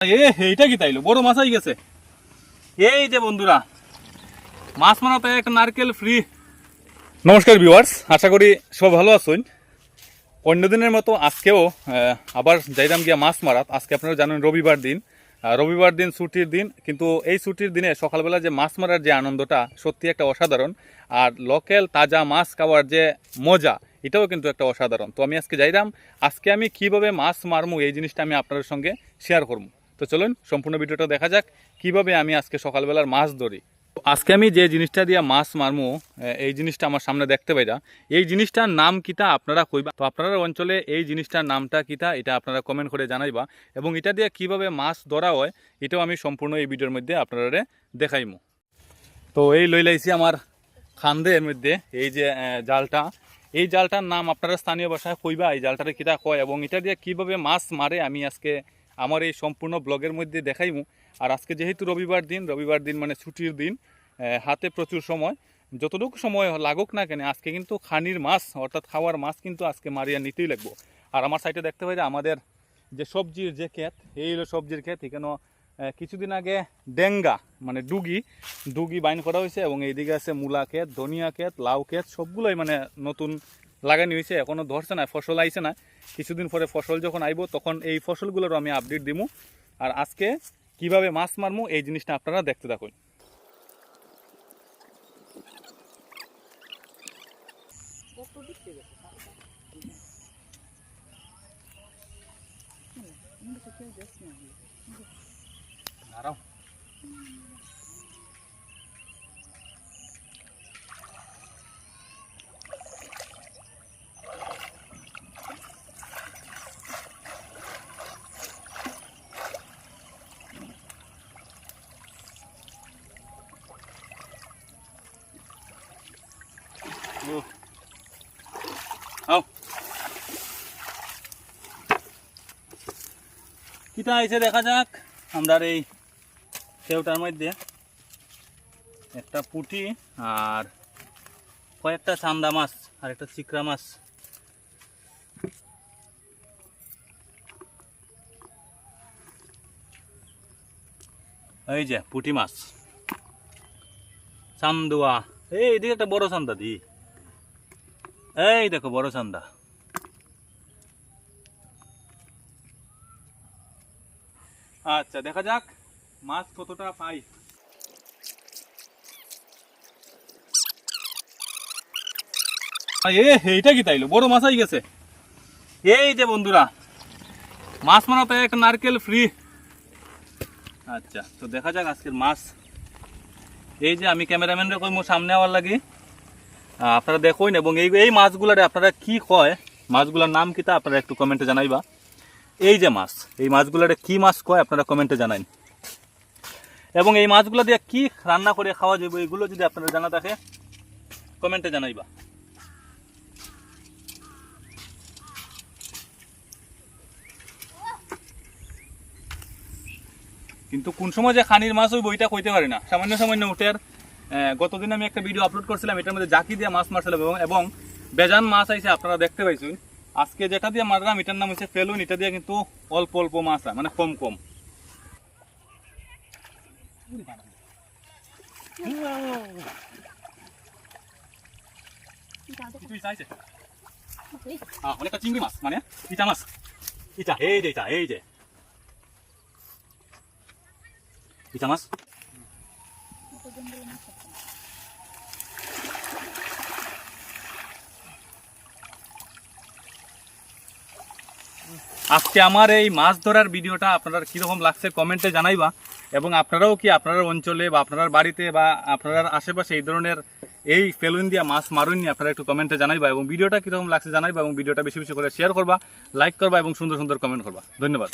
এ, এইটা কি তাইলো? বড় মাছ আই গেছে। এই যে বন্ধুরা, মাছ মারাতে একটা নারকেল ফ্রি নমস্কার ভিউয়ার্স আশা করি সব ভালো আছেন। অন্য দিনের মতো আজকেও আবার যাইলাম গিয়া মাছ মারাত আজকে আপনারা জানেন রবিবার দিন। রবিবার দিন ছুটির দিন, কিন্তু এই ছুটির দিনে সকালবেলা যে মাছ মারার যে আনন্দটা, সত্যি একটা অসাধারণ। আর লোকাল তাজা মাছ খাওয়ার যে মজা, এটাও কিন্তু একটা অসাধারণ। তো আমি আজকে যাইলাম আজকে আমি কীভাবে মাছ মারমু, এই জিনিসটা আমি আপনাদের সঙ্গে শেয়ার করব তো চলুন সম্পূর্ণ ভিডিওটা দেখা যাক কীভাবে আমি আজকে সকালবেলার মাছ ধরি। আজকে আমি যে জিনিসটা দিয়ে মাছ মারমু এই জিনিসটা আমার সামনে দেখতে পাইরা এই জিনিসটার নাম কিটা আপনারা কইবা? তো আপনারা অঞ্চলে এই জিনিসটার নামটা কিটা এটা আপনারা কমেন্ট করে জানাইবা। এবং এটা দিয়ে কীভাবে মাছ ধরা হয়, এটাও আমি সম্পূর্ণ এই ভিডিওর মধ্যে আপনারা দেখাইমু। তো এই লই লাইছি আমার খান্দের মধ্যে, এই যে জালটা। এই জালটার নাম আপনারা স্থানীয় ভাষায় কইবা, এই জালটারে কিতা কয়? এবং এটা দিয়ে কীভাবে মাছ মারে, আমি আজকে আমার এই সম্পূর্ণ ব্লগের মধ্যে দেখাইমু। আর আজকে যেহেতু রবিবার দিন রবিবার দিন মানে ছুটির দিন হাতে প্রচুর সময়। যতটুকু সময় লাগুক না কেন, আজকে কিন্তু খানির মাছ, অর্থাৎ খাওয়ার মাছ কিন্তু আজকে মারিয়া নিতেই লাগবো। আর আমার সাইডে দেখতে পাই যে আমাদের যে সবজির যে ক্ষেত, এই হলো সবজির ক্ষেত। এখানে কিছুদিন আগে ডেঙ্গা মানে ডুগি ডুগি বাইন করা হয়েছে এবং এইদিকে আছে মূলা ক্ষেত, ধনিয়া ক্ষেত, লাউ ক্ষেত, সবগুলোই মানে নতুন লাগানি হয়েছে এখনও ধরছে না ফসল আইছে না। কিছুদিন পরে ফসল যখন আইব তখন এই ফসলগুলোর আমি আপডেট দিমু। আর আজকে কীভাবে মাছ মারমু এই জিনিসটা আপনারা দেখতে থাকুন। দাঁড়াও। আও। কিটা আইছে দেখা যাক, আমরা এই কেউটার মধ্যে একটা পুঁটি আর কয়েকটা চান্দা মাছ আর একটা চিকরা মাছ। এই যে পুঁটি মাছ। চান্দুয়া। এই এদিকে একটা বড় চান্দা দি। এই দেখো, বড় চান্দা। আচ্ছা দেখা যাক মাছ কতটা পাই। এ এইটা কি তাইলো? বড় মাছ আই গেছে। এই যে বন্ধুরা, মাছ মারাতে একটা নারকেল ফ্রি আচ্ছা তো দেখা যাক আজকের মাছ। এই যে আমি ক্যামেরাম্যানরে কই মোর সামনে আওয়ার লাগি। আপনারা দেখুন এবং এই এই মাছগুলারে আপনারা কি কয়? মাছগুলোর নাম কি তা আপনারা একটু কমেন্টে জানাইবা। এই যে মাছ, এই মাছগুলারে কি মাছ কয় আপনারা কমেন্টে জানাইন। এবং এই মাছগুলো দিয়ে কি রান্না করে খাওয়া যাবে এগুলো যদি আপনারা জানা থাকে কমেন্টে জানাইবা। কিন্তু কোন সময় যে খানির মাছ ওই বইটা কইতে পারি না। সামান্য সামান্য উঠে গতদিন আমি একটা ভিডিও আপলোড করছিলাম এটার মধ্যে জাকি দিয়ে মাছ মারছিলাম এবং এবং বেজান মাছ আইছে আপনারা দেখতে পাইছেন। আজকে যেটা দিয়ে মারলাম এটার নাম হচ্ছে ফেলুন এটা দিয়ে কিন্তু অল্প অল্প মাছ মানে কম কম। অনেকটা চিংড়ি মাছ মানে ইটা মাছ। ইটা এই যে ইটা এই যে। ইটা মাছ? আজকে আমার এই মাছ ধরার ভিডিওটা আপনারা কীরকম লাগছে কমেন্টে জানাইবা এবং আপনারাও কি আপনার অঞ্চলে বা আপনার বাড়িতে বা আপনার আশেপাশে এই ধরনের এই ফেলুন দিয়া মাছ মারুন নিয়ে আপনারা একটু কমেন্টে জানাইবা এবং ভিডিওটা কীরকম লাগছে জানাইবা এবং ভিডিওটা বেশি বেশি করে শেয়ার করবা লাইক করবা এবং সুন্দর সুন্দর কমেন্ট করবা। ধন্যবাদ।